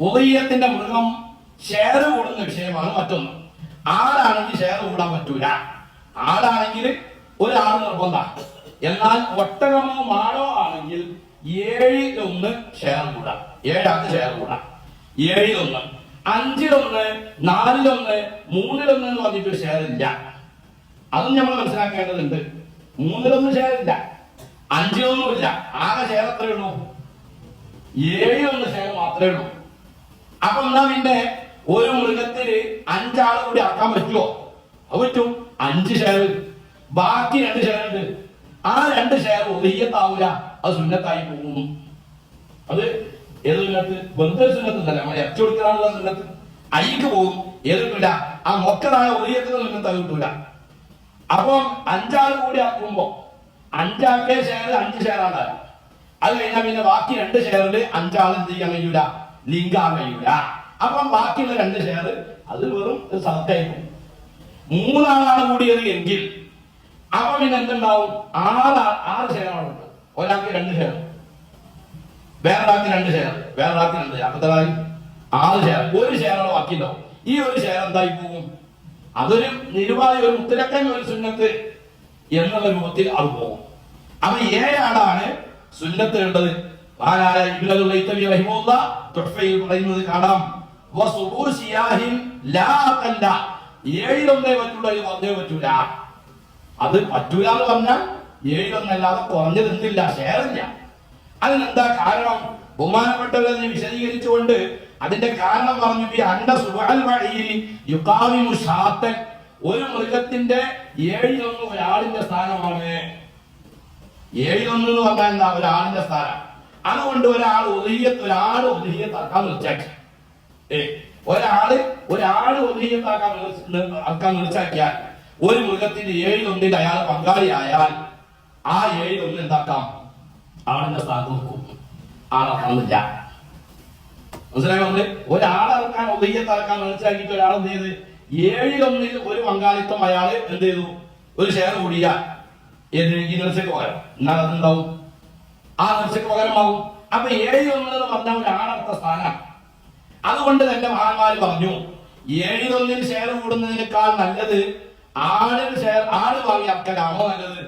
ഉദയത്തിന്റെ മൃഗം ഷെയർ കൂടുന്ന വിഷയമാണ് മറ്റൊന്ന്. ആടാണെങ്കിൽ ഷെയർ കൂടാൻ പറ്റൂല. ആടാണെങ്കിൽ ഒരാൾ നിർബന്ധ. എന്നാൽ ഒട്ടകമോ മാടോ ആണെങ്കിൽ ഏഴിലൊന്ന് ഷെയർ കൂടാം. ഏഴാണ് ഷെയർ കൂടാം. ഏഴിലൊന്ന്. അഞ്ചിലൊന്ന് നാലിലൊന്ന് മൂന്നിലൊന്ന് എന്ന് പറഞ്ഞിട്ട് ഷെയർ ഇല്ല. അതും നമ്മൾ മനസ്സിലാക്കേണ്ടതുണ്ട്. മൂന്നിലൊന്നും ഷെയർ ഇല്ല. അഞ്ചിലൊന്നും ഇല്ല. ആകെ ഷെയർ എത്രയുള്ളൂ ഏഴിലൊന്ന് ഷെയർ മാത്രമേ ഉള്ളൂ. അപ്പൊ എന്നാ നിന്റെ ഒരു മൃഗത്തിന് അഞ്ചാൾ കൂടി അറക്കാൻ പറ്റുമോ പറ്റും. അഞ്ച് ഷെയർ ബാക്കി രണ്ട് ഷെയർ ഉണ്ട്. ആ രണ്ട് ഷെയർ ഒതുയ്യത്താവൂല അത് സുന്നത്തായി പോകും. അത് ഏത് സുന്നത്ത്? ബന്ധ സുന്നത്ത് നമ്മൾ ഇറച്ചി കൊടുക്കാനുള്ള സുന്നത്ത്. അയ്യക്ക് പോകും. ഏത് കിട്ടില്ല ആ മൊക്കനായ ഒതുയ്യത്തിന് സുന്നത്ത് കിട്ടൂല. അപ്പം അഞ്ചാൾ കൂടി ആക്കുമ്പോ അഞ്ചാക്കേ ഷെയർ അഞ്ച് ഷെയർ ആണ് അത് കഴിഞ്ഞാൽ പിന്നെ ബാക്കി രണ്ട് ഷെയറിൽ അഞ്ചാൾ എന്ത് ചെയ്യാൻ കഴിയൂല? ലിങ്ക് ആകാൻ കഴിയൂല അപ്പം ബാക്കിയുള്ള രണ്ട് ഷെയർ അത് വെറും സത്തായിരിക്കും മൂന്നാളാണ് കൂടിയത് എങ്കിൽ അപ്പൊ പിന്നെ എന്തുണ്ടാവും? ആറ് ആറ് ഷെയറാണുണ്ട് ഒരാൾക്ക് രണ്ട് ഷെയർ വേറൊരാൾക്ക് രണ്ട് ഷെയർ വേറൊരാൾക്ക് രണ്ട് ഷെയർ അപ്പത്തെ ആറ് ഷെയർ ഒരു ഷെയറാണ് ബാക്കിയുണ്ടാവും. ഈ ഒരു ഷെയർ എന്തായി പോകും? അതൊരു നിരുപാധി ഒരു മുത്തരക്കൻ ഒരു സുന്നത്ത് എന്നുള്ള രൂപത്തിൽ അത് പോകും. അപ്പൊ ഏഴാടാണ് സുന്നത്ത് ഉള്ളത് പറയുന്നത് കാണാം. ഏഴിലൊന്നേ പറ്റുള്ളൂ കുറഞ്ഞേ പറ്റൂല. അത് പറ്റൂല എന്ന് പറഞ്ഞാൽ ഏഴിലൊന്നല്ലാതെ കുറഞ്ഞത് എന്തില്ല ഷെയറില്ല അതിനെന്താ കാരണം? ബഹുമാനപ്പെട്ടവരെ വിശദീകരിച്ചുകൊണ്ട് അതിന്റെ കാരണം പറഞ്ഞു ഈ അണ്ട സുഹൽ വഴിയിൽ യുക്കാവിമു ഷാത്തൻ. ഒരു മൃഗത്തിന്റെ ഏഴിലൊന്ന് ഒരാളിന്റെ സ്ഥാനമാണ്. ഏഴിലൊന്ന് എന്ന് പറഞ്ഞാൽ എന്താ? ഒരാളിന്റെ സ്ഥാനം. അതുകൊണ്ട് ഒരാൾ ഒതുയ്യത്ത് ഒരാൾ ഒതുയ്യത്താക്കാൻ വിളിച്ചാക്കി ഏ ഒരാൾ ഒരാൾ ഒതുയ്യത്താക്കാൻ ആക്കാൻ വിളിച്ചാക്കിയാൽ ഒരു മൃഗത്തിന്റെ ഏഴിലൊന്നിൽ അയാൾ പങ്കാളിയായാൽ ആ ഏഴിലൊന്ന് എന്താക്കാം? ആളിന്റെ സ്ഥാനത്ത് നോക്കും ആളാക്കുന്നില്ല മനസ്സിലായോ നമ്മൾ? ഒരാളിറക്കാൻ ഒതുയ്യത്താക്കാൻ മനസ്സിലാക്കിയിട്ട് ഒരാൾ എന്ത് ചെയ്ത്? ഏഴിലൊന്നിൽ ഒരു പങ്കാളിത്തം അയാൾ എന്ത് ചെയ്തു? ഒരു ഷെയർ കൂടിയാൽ ഈ നേഴ്സയ്ക്ക് പകരം എന്നാൽ അതുണ്ടാവും ആ നേഴ്സയ്ക്ക് പകരമാവും. അപ്പൊ ഏഴിലൊന്ന് വന്ന ഒരാളർത്ഥ സ്ഥാനം. അതുകൊണ്ട് തന്നെ മഹാന്മാര് പറഞ്ഞു ഏഴിലൊന്നിന് ഷെയർ കൂടുന്നതിനേക്കാൾ നല്ലത് ആടിന് ഷെയർ ആട് വാങ്ങി അക്കലാണോ നല്ലത്?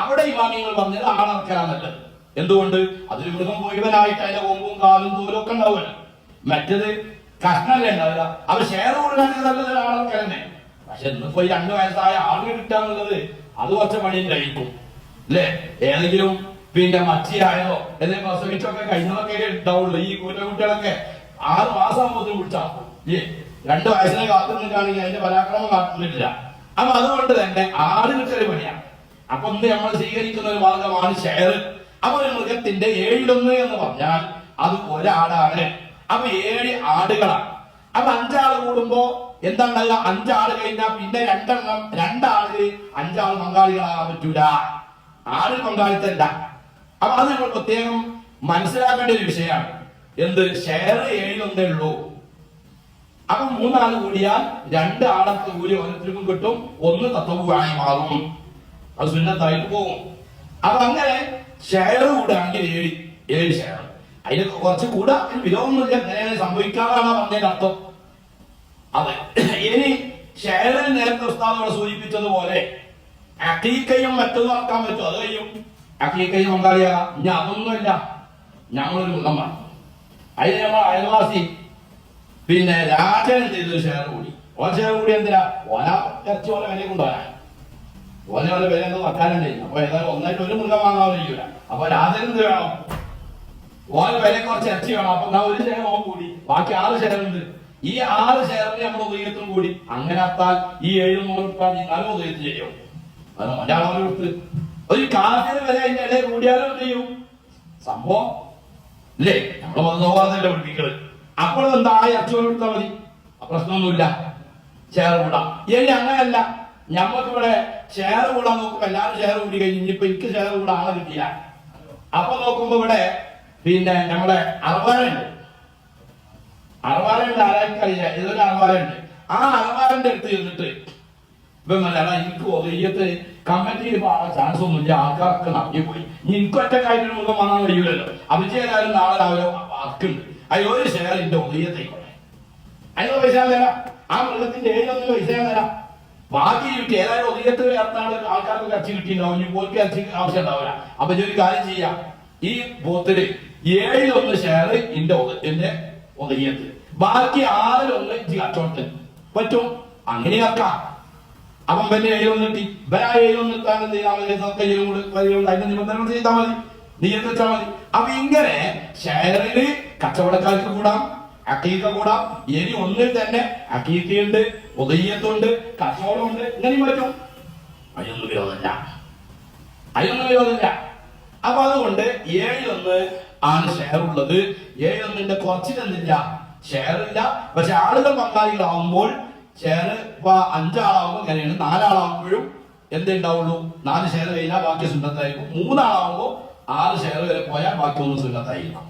അവിടെ ഇമാമിങ്ങൾ പറഞ്ഞത് ആടറക്കലാണ് നല്ലത്. എന്തുകൊണ്ട്? അതൊരു മൃഗം മുഴുവനായിട്ട് അതിന്റെ കൊമ്പും കാലും തോലും ഒക്കെ ഉണ്ടാവുമല്ലോ മറ്റത് കഷ്ണല്ലേ ഉണ്ടാവില്ല അവർ ഷെയർ കൊടുക്കാണെങ്കിൽ നല്ലത് തന്നെ. പക്ഷെ ഇന്നിപ്പോ രണ്ട് വയസ്സായ ആളിന് കിട്ടാന്നുള്ളത് അത് കുറച്ച് പണിയും കഴിക്കും. അല്ലേ? ഏതെങ്കിലും പിന്നെ മച്ചിയായോ? എന്നെ പ്രസവിച്ചൊക്കെ കഴിഞ്ഞതൊക്കെ ഉണ്ടാവുള്ളൂ. ഈ കൂറ്റ കുട്ടികളൊക്കെ ആറ് മാസം ആകുമ്പോഴത്തേക്കും പിടിച്ചാ ഈ രണ്ട് വയസ്സിനെ കാത്തു നിൽക്കുകയാണെങ്കിൽ അതിന്റെ പരാക്രമം കാത്തുന്നില്ല അപ്പൊ അതുകൊണ്ട് തന്നെ ആറ് കിട്ടൽ പണിയാണ്. അപ്പൊ ഇന്ന് നമ്മൾ സ്വീകരിക്കുന്ന ഒരു മാർഗമാണ് ഷെയർ അപ്പൊ ഒരു മൃഗത്തിന്റെ ഏഴിലൊന്ന് എന്ന് പറഞ്ഞാൽ അത് ഒരാടാണ്. അപ്പൊ ഏഴ് ആടുകളാണ്. അപ്പൊ അഞ്ചാൾ കൂടുമ്പോ എന്താണല്ല അഞ്ചാൾ കഴിഞ്ഞാൽ പിന്നെ രണ്ടെണ്ണം രണ്ടാൾ അഞ്ചാൾ പങ്കാളികളാകാൻ പറ്റൂല. ആറ് പങ്കാളിത്തല്ല. അപ്പൊ അത് നമ്മൾ പ്രത്യേകം മനസ്സിലാക്കേണ്ട ഒരു വിഷയമാണ്. എന്ത്? ഷെയർ ഏഴിലൊന്നേ ഉള്ളൂ. അപ്പൊ മൂന്നാൾ കൂടിയാൽ രണ്ട് ആളത്തെ കൂലി ഓരോരുത്തർക്കും കിട്ടും. ഒന്ന് തത്വമായി മാറും. അത് സുന്നത്തായിട്ട് പോകും. അപ്പൊ അങ്ങനെ ഷെയർ കൂടുകയാണെങ്കിൽ ഏഴ് ഏഴ് ഷെയർ അതിന് കുറച്ച് കൂടാ വിലവൊന്നുമില്ല എങ്ങനെയാണ് സംഭവിക്കാന്നാണ് പറഞ്ഞതിന്റെ അർത്ഥം. അതെ. ഇനി ഷെയറിൽ നേരത്തെ ഉസ്താദ് സൂചിപ്പിച്ചതുപോലെ അക്കീക്കയും മറ്റൊന്നും ആക്കാൻ പറ്റും അത് കഴിയും. അക്കീക്കയും പങ്കാളിയാകാം ഇനി അതൊന്നുമില്ല. ഞങ്ങളൊരു മൃഗമാണ് അതിന് നമ്മൾ അയൽവാസി. പിന്നെ രാജൻ ചെയ്തൊരു ഷെയർ കൂടി. ഓൻ ഷെയർ കൂടി എന്തിനാ? ഓല ഇറച്ചി ഓല വില കൊണ്ടുപോകാൻ ഓല ഓല വില എന്തോ വെക്കാനുണ്ടേ അപ്പൊ ഏതായാലും ഒന്നായിട്ട് ഒരു മൃഗം വാങ്ങാതിരിക്കൂല. അപ്പൊ രാജൻ എന്ത് വേണം? ഓല വില കുറച്ച് ഇറച്ചി വേണം. അപ്പൊ എന്നാ ഒരു ഷെയർ ഓൻ കൂടി. ബാക്കി ആറ് ഷെയർ ഉണ്ട്. ഈ ആറ് ഷെയറിന് നമ്മൾ ഉദയത്തും കൂടി. അങ്ങനെ അത്താൽ ഈ എഴുന്നൂറ് നൂറ് നാല് ഉപയോഗത്ത് ചെയ്യും മലയാളം കൊടുത്ത്. ഒരു കാഫിർ വരെ അതിന്റെ ഇടയിൽ കൂടിയാലോ ചെയ്യും? സംഭവം. അല്ലേ നമ്മൾ വന്ന് നോക്കാറില്ല പഠിപ്പിക്കുന്നത് അപ്പോൾ എന്താ? ഇറച്ചി കൊടുത്താൽ മതി. പ്രശ്നമൊന്നുമില്ല. ഷെയർ കൂടാം. ഇനി അങ്ങനെയല്ല. ഞമ്മക്ക് ഇവിടെ ഷെയർ കൂടാൻ നോക്കുമ്പോ എല്ലാവരും ഷെയർ കൂടി കഴിഞ്ഞ് ഇനിയിപ്പോ എനിക്ക് ഷെയർ കൂടെ ആളെ കിട്ടിയില്ല. അപ്പൊ നോക്കുമ്പോ ഇവിടെ പിന്നെ നമ്മുടെ അറവാനുണ്ട് അറവാനുണ്ട് ആരായിരിക്കും അറിയില്ല ഇതൊരു അറവാനുണ്ട് ആ അറവാരന്റെ അടുത്ത് ചെന്നിട്ട് ഇപ്പൊ എനിക്ക് ഒതുയ്യത്ത് കമ്മിറ്റിയിൽ പാടാൻ ചാൻസ് ഒന്നുമില്ല ആൾക്കാരൊക്കെ നടക്കി പോയി. ഇനി എനിക്ക് ഒറ്റക്കായിട്ട് മുഖം വന്നാൽ നാളെ രാവിലെ ആക്കുണ്ട് അതിൽ ഒരു ഷെയർ എന്റെ ഉദയത്തേക്കോട്ടെ അതിനുള്ള പൈസ തരാം. ആ മൃഗത്തിന്റെ പൈസ തരാം. ബാക്കി കിട്ടി ഏതായാലും ഒറിയത്ത് ചേർത്താണ് ആൾക്കാർക്ക് കച്ചി കിട്ടിയിട്ടുണ്ടാവും. ഇനി പോർക്ക് കച്ചി ആവശ്യം ഉണ്ടാവില്ല. അപ്പൊ ഇതൊരു കാര്യം ചെയ്യാം. ഈ പോത്തിൽ ഏഴിലൊന്ന് ഷെയർ എന്റെ എന്റെ ബാക്കി ആറിലൊന്ന് ഇജ്ജ് കച്ചവടത്തിന് പറ്റും. അങ്ങനെ ആക്കാം. അപ്പം പിന്നെ എഴുതി വന്നിട്ടി ബലായ എഴുതി കിട്ടാൻ എന്ത് ചെയ്താൽ മതി? കയ്യിലും കൂടി അതിന്റെ നിബന്ധനകൾ ചെയ്താൽ മതി നീ എന്ത് വെച്ചാൽ മതി. അപ്പൊ ഇങ്ങനെ ഷെയറിൽ കച്ചവടക്കാർക്ക് കൂടാം അക്കീക്ക കൂടാം ഇനി ഒന്നിൽ തന്നെ അക്കീക്കയുണ്ട് ഉദയ്യത്തുണ്ട് കച്ചവടമുണ്ട്. ഇങ്ങനെ പറ്റും. അതിനൊന്നും വിരോധമില്ല. അതിനൊന്നും വിരോധമില്ല. അപ്പൊ അതുകൊണ്ട് ഏഴിലൊന്ന് ആണ് ഷെയർ ഉള്ളത്. ഏഴിലൊന്നിന്റെ കുറച്ചിലെന്തില്ല ഷെയർ ഇല്ല. പക്ഷെ ആളുകൾ പങ്കാളികളാവുമ്പോൾ ഷെയർ ഇപ്പൊ അഞ്ചാളാവുമ്പോൾ അങ്ങനെയാണ് നാലാളാവുമ്പോഴും എന്തേ ഉണ്ടാവുള്ളൂ നാല് ഷെയർ കഴിഞ്ഞാൽ ബാക്കി സുന്നത്തായിരിക്കും മൂന്നാളാവുമ്പോൾ ആറ് ഷെയർ വരെ പോയാൽ ബാക്കി ഒന്നും സുന്നത്തായിരിക്കും